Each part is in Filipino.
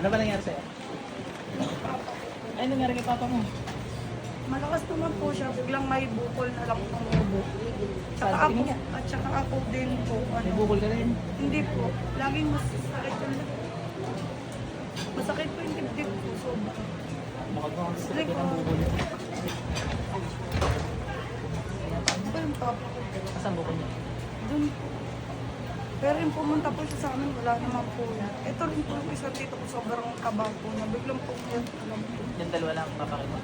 Ano ba nangyari sa'yo? Ay, nangyari kay papa mo? Malakas naman po siya, biglang may bukol na lang tumubo. Tsaka Saan? ako, Tingin niya. at tsaka ako din po. May Ano, bukol ka rin. hindi po, laging masakit yung Masakit po yung dibdib ko, sobra. Baka mo ang sakit ng bukol. Ito yung papa ko. Asan bukol niya? Doon po. Pero yung pumunta po siya sa amin, wala naman po yan. Ito rin po yung isa dito ko, sobrang kaba po na. Biglang po yan lang po. Yung dalawa lang papakita.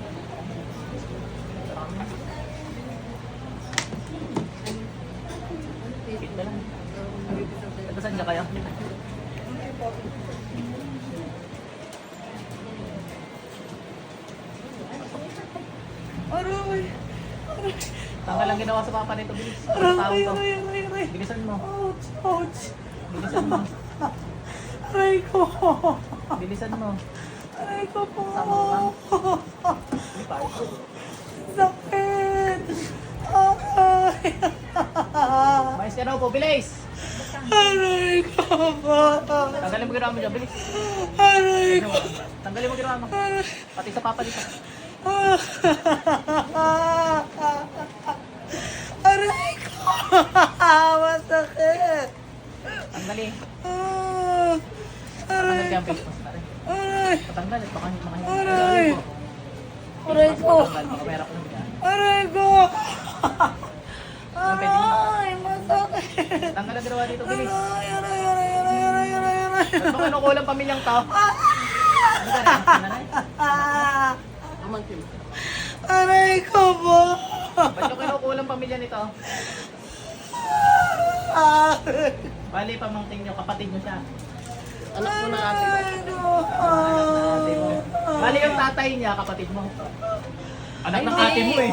Fit na lang. Ito saan ka kayo? Hindi po. Aray! Tanggal lang ginawa sa papa nito, bilis. Aray! Aray! Aray! Aray! Bilisan mo. Ouch! Ouch! Bilisan mo. Aray ko! Bilisan mo. Aray ko po! Sama ka? Sakit! Aray! Mais ka raw po, bilis! Aray ko po! Tanggalin mo ginawa mo dyan, bilis. Aray ko! Tanggalin mo ginawa mo. Pati sa papa dito. Aray ko! Masakit! Tanggalin. Ah, Aray ka ang ko! face mask. Aray! Patanggal at baka hindi makahinga. Aray! Aray ko! Patanggal, meron ko na. Aray ko! Aray! Masakit! Tanggal ang ginawa dito, bilis. Aray! Aray! Aray! Aray! Aray! Aray! Aray! Ba't mo kinukulang pamilyang tao? Ano? Ah! Pamangkin. Aray ko po! Ba't yung kinukulang pamilya nito? Ah! Bali, pamangkin nyo, kapatid nyo siya. Anak ko na ate ko. Ate mo. Bali yung tatay niya, kapatid mo. Anak ng ate mo eh.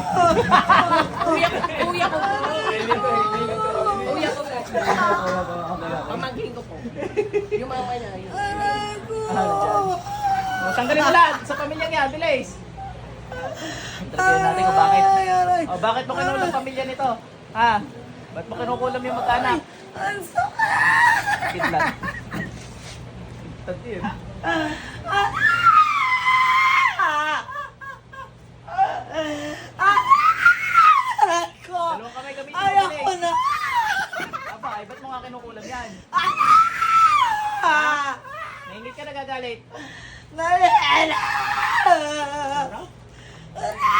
Kuya ko, kuya ko po. Kuya ko po. Pamangkin ko po. Yung mama niya. Aray ko! Tanggalin mo lahat sa pamilya niya, bilis. Interview natin kung bakit. Aray! Aray! O, bakit mo kinulang pamilya nito? Ha? Ba't mo kinukulam yung mag-anak? Ang sakit! Kitlan. Tatir. Aray ko! Dalawang kamay gamitin mo, Ayaw ko na! Aba, ay, ba't mo nga kinukulam yan? Ah! Naingit ka nagagalit. Nalala! Aray!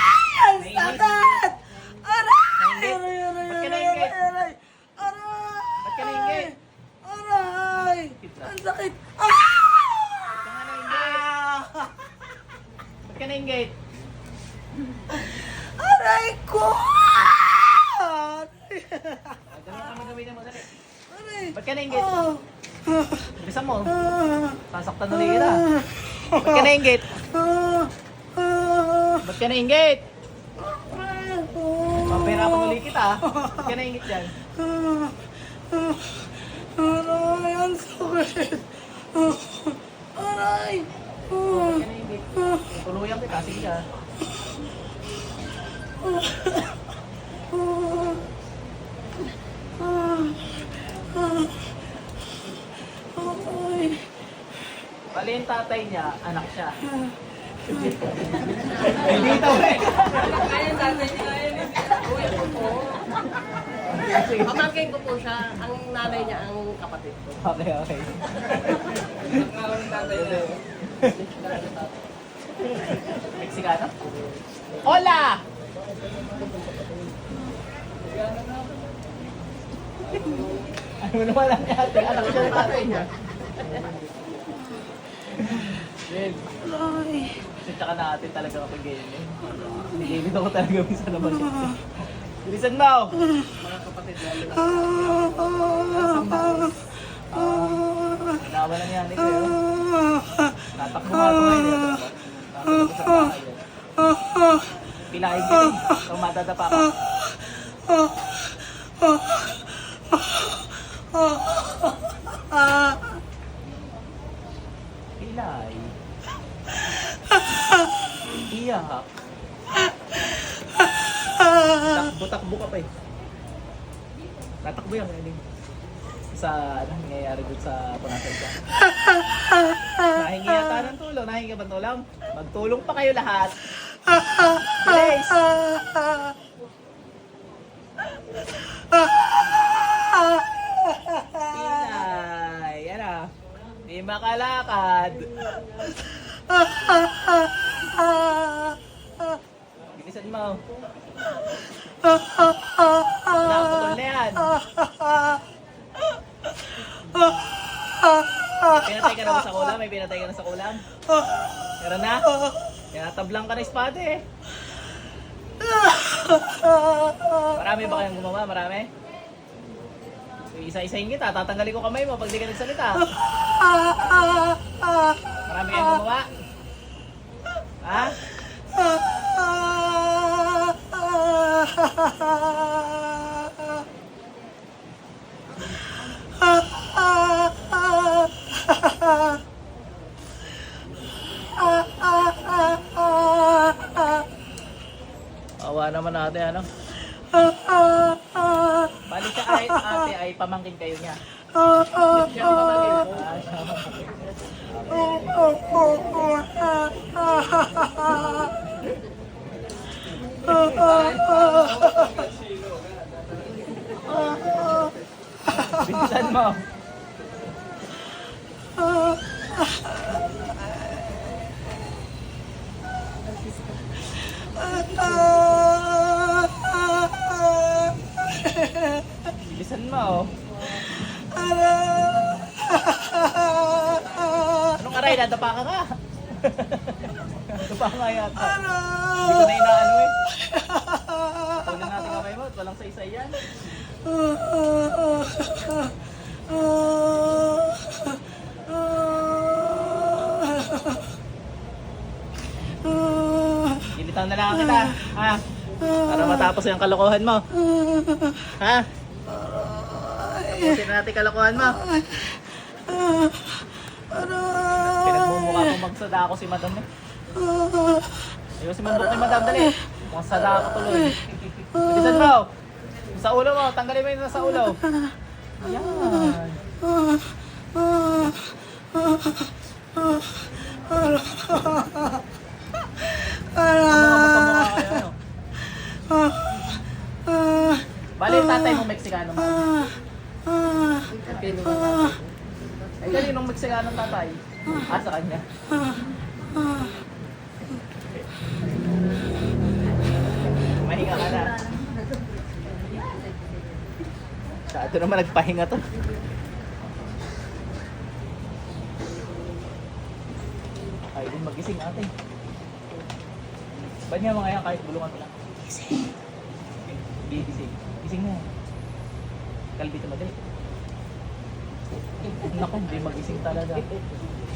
Ang sakit! Aray! Nainggit? Aray! Aray! Ba't ka Aray! nainggit? Aray! Aray! Ba't ka nainggit? Aray! Kita. Ang sakit! Ba't ka nga nainggit? Ah! Ba't ka nainggit? Aray ko! Aray! Ah, Dalawang kamay gamitin mo, dali. Aray! Ba't ka nainggit? Ah! Bilisan mo. Ah! Sasaktan ulit kita. Ba't ka nainggit? Ah! Ah! Ba't ka nainggit? Papahirapan ulit kita. ah. Ba't ka nainggit dyan? Ah! Ah! Aray! Ang sakit! Ah! Aray! Ah! Ka? Ah! Tuluyan kita, sige ah. Bali yung tatay niya, anak siya. Hindi ito eh. Ayun, tatay niya. Ayun. Kuya ko po. Pamangkin ko po siya. Ang nanay niya, ang kapatid ko. Okay, okay. Mexicano? Hola! Ano naman ang ate? Anak siya ng tatay niya. Aray! kasi tsaka natin talaga kapag ganyan eh. Nililid ako talaga minsan naman eh. Bilisan mo! Mga kapatid lalo na. Nawa lang yan eh kayo. Ah! Tatakbo nga ito ngayon eh. Tatakbo sa bahay eh. Ah! Pilahin ka eh. Kung madadapa ka. Ah! Iyak. Takbo-takbo ka pa eh. Tatakbo yan ngayon sa ano, nangyayari dun sa punasan siya. Nahingi yata ng tulong. Nahingi ka ba ng tulong? Magtulong pa kayo lahat. Bilis! Pinay! Yan ah. Di makalakad. Bilisan mo. Wala, putol na yan. Pinatay ka na ba sa kulam? May pinatay ka na sa kulam? Meron na? Kaya tablang ka na espada eh. Marami ba kayong gumawa? Marami? Isa-isahin kita. Tatanggalin ko kamay mo pag di ka nagsalita. Marami kayong gumawa? Ha? Awa naman natin ano. Balik ka ay ate ay pamangkin kayo niya. Siya ang pamangkin. Ah, siya Bilisan mo. Bilisan mo. Anong aray? Nadapa ka ka nga yata. Hindi ko na inaano eh. Tunan natin kamay mo. at Walang saysay yan. Gilitan na lang kita. Ha? Para matapos yung kalokohan mo. Ha? Tapusin na natin kalokohan mo. Magsada ako si madam eh. Ayusin mo ang buhok ni madam, dali. Mukhang sada ako tuloy. Bilisan mo. Sa ulo mo, tanggalin mo yung sa ulo. Yan. Kamukha-mukha kayo, ano? Bali, tatay mo Meksikano mo. Ay, kaninong Meksikano tatay? Ah, sa kanya. Mahinga ka na. Sa ito naman nagpahinga to. Ay, din magising ate. Ba't nga mga yan kahit bulungan mo lang? Gising. Gising. Gising na. Kalbi ito madali. Naku, hindi magising talaga.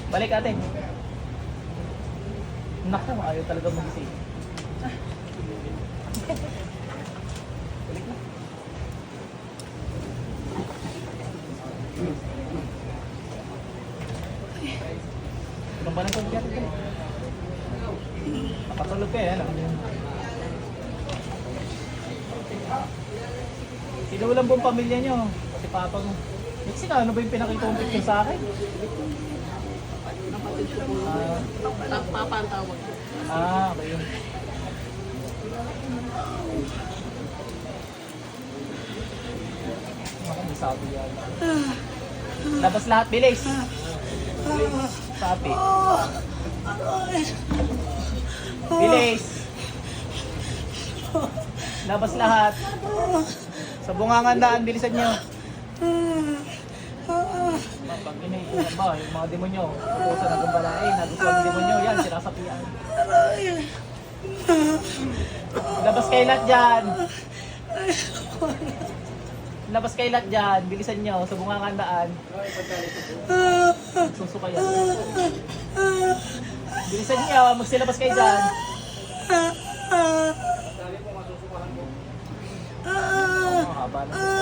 Balik ate. Naku, ayaw talaga magising. Balik na. Anong ba nang pagkakit ka? Nakatulog ka eh, ano? Sino lang buong pamilya nyo? Kasi papa mo. Meksikano ba yung pinakita mong sa akin? Ah, Papa ang tawag. ah, okay yan. Labas lahat, bilis! Sabi. Bilis! Labas lahat. Sa bungangandaan, bilisan nyo. Iniiwan ba, yung mga demonyo, utusan ng gumbalain, nagustuhan ng demonyo, yan, sinasapian. Labas kayo lahat dyan. Labas kayo lahat dyan, bilisan nyo, sa bungangandaan. Susuka yan. Bilisan nyo, magsilabas kayo dyan. Oh, haba na.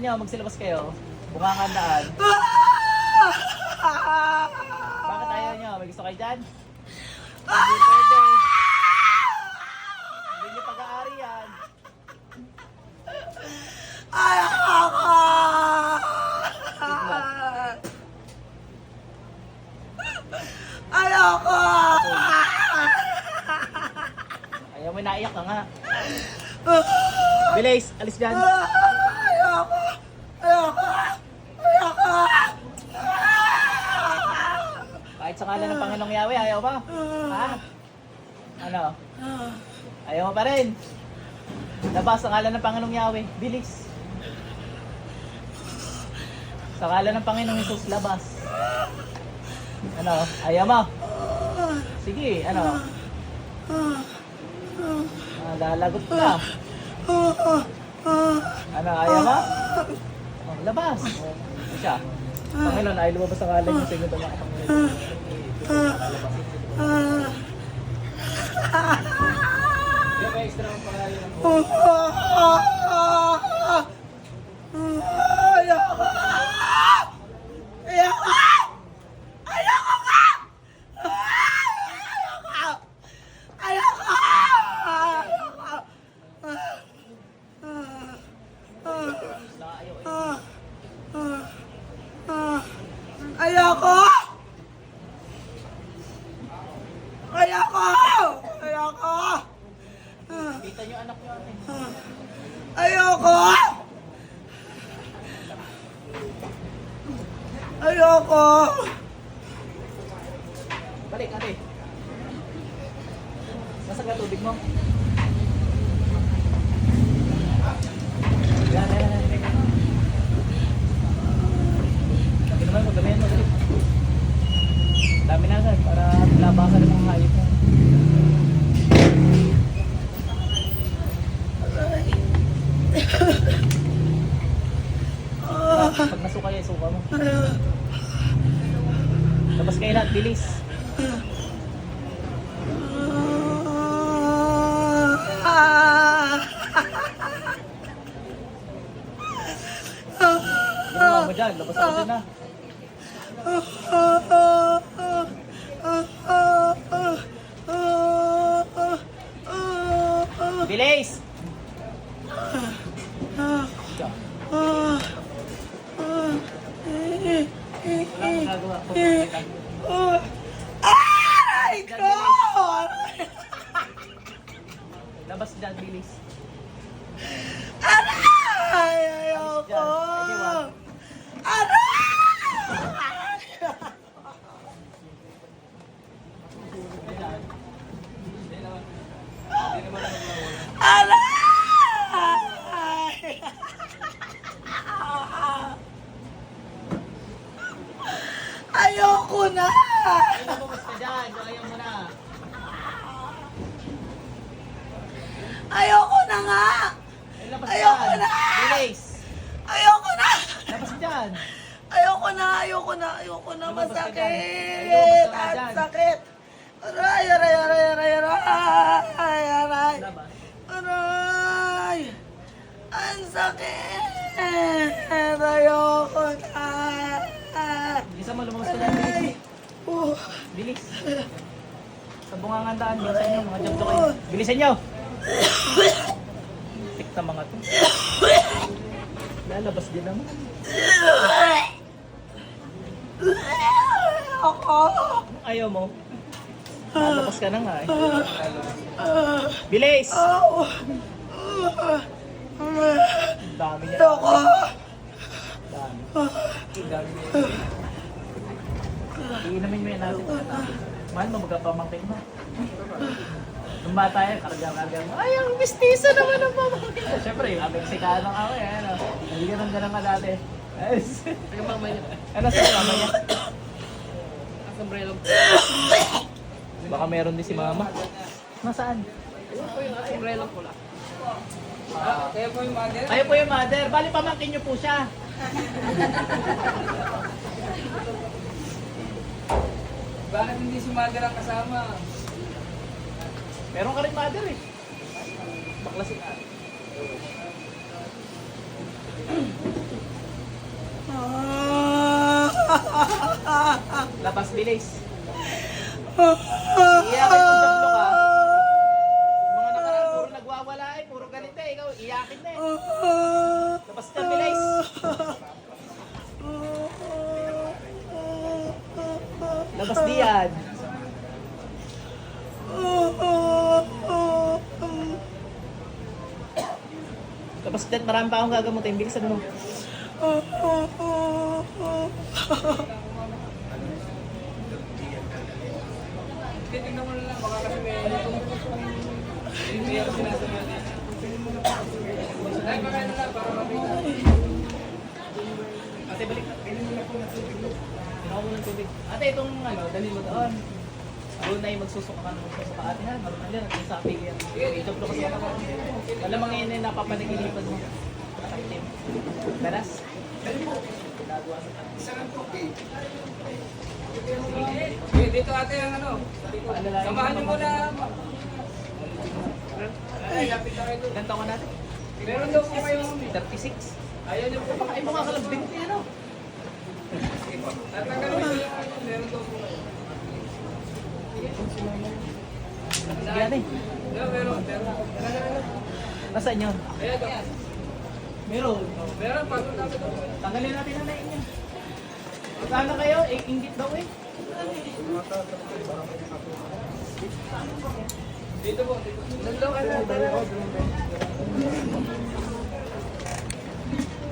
Bilisan nyo, magsilabas kayo. Bungangandaan. Bakit ayaw nyo? May gusto kayo dyan? Hindi pwede. Hindi niyo pag-aari yan. Ayoko! Ayoko! Ayaw mo naiyak ka nga. Bilis, alis dyan. Ayoko! Ayoko! Kahit sa kala ng Panginoong Yahweh, ayaw ba? Ha? Ano? Ayaw pa rin. Labas sa kala ng Panginoong Yahweh. Bilis. Sa kala ng Panginoong Jesus, labas. Ano? Ayaw mo? Sige, ano? Ah, lalagot ka. Ano, ayaw mo? Oh, labas. Ano siya? Panginoon, ay lumabas sa kala niyo sa inyo mga Panginoon. Ang! Ayoko! Ayoko ka! Ayoko! Ayoko! Ayoko! Ayoko! Ayoko! Kita niyo anak niyo ate. Ayoko! Ayoko! Balik ate. Nasa ka tubig mo? Yan, yan, yan. Lagi naman mo, gamihan mo. dali. Dami na agad para labasan ng mga hayop mo. Pag nasuka yan, suka mo. Labas kayo lahat, bilis. Ginawa mo dyan, labas ako dyan na. Bilis! Siya. Wala akong nagawa. Pupunta ka. Aray ko! Labas dyan, bilis. Aray! Ayoko! Aray! Aray! Ayoko na! Ay, lumabas ka dyan. Ayaw mo na. Ayoko na nga! Ay, labas Ayoko dyan. na! Bilis! Ayoko na! Labas dyan. Ayoko na, ayoko na, ayoko na, Lumabas ka dyan. masakit! Ayoko ka Ang dyan. sakit! Aray, aray, aray, aray, aray, aray, Labas. aray! Ang sakit! Ayoko na! Bilisan mo, lumabas ka dyan. Bilis. Ay! Uh, Bilis. Bungangandaan, bilisan nyo, mga jump kayo. Bilisan nyo! Tik na mga to. Lalabas din naman. Ayoko! Ayaw mo. Lalabas ka na nga eh. Bilis! Ang dami niya. Ayoko! Dami. Dami niya. Iinamin mo yan natin. Mahal mo, magkapamangkin mo. Nung bata yan, karga-karga mo. Ay, ang mestizo naman ang pamangkin ko. Siyempre, yung Meksikano ako eh. Ano? Hindi ganun ganun ka dati. Yung mama niya. ano sa mama niya? Ang sombrero. Baka meron din si mama. Nasaan? Ayun po yung sombrero pula. Kayo po yung mother. Bali, pamangkin niyo po siya. Bakit hindi si Mother ang kasama? Meron ka rin mother eh. Bakla si ate. Labas bilis. Iyakin kung tatlo ka. Mga nakaraan, puro nagwawala eh. Puro galit eh. Ikaw, iyakin na eh. Tapos stabilize. Labas diyan. Tapos dyan, marami pa akong gagamutin. Bilisan mo. Titignan mo lang, baka kasi may... Hindi ako sinasabi. Pa kayo na para mabigyan. Ate, balik na. Tinako mo ng tubig. Ate, itong ano, dali mo doon. Doon na yung magsusuka ka ng magsusuka. Ate ha, marunong yan. At sa apig yan. Ito ko kasi ako. Alam mo ngayon na napapanaginipan mo. Nakaitim. Daras. Ginagawa sa kanya. Okay, dito ate ang ano. Mo Samahan niyo muna. Ay, lapit na kayo taon ka natin? Meron daw po kayo. 36. Ayaw niyo po. Ay mukha ka lang 20 ano? Tatanggalin niyo yung ano, meron daw po. Ate. No, meron, meron. Nasaan yun? Ayan. Meron. Meron, pasok natin daw. Tanggalin natin ang nain niya. Sana kayo, eh, inggit daw eh. Dito po, dito. Naglaw ka na.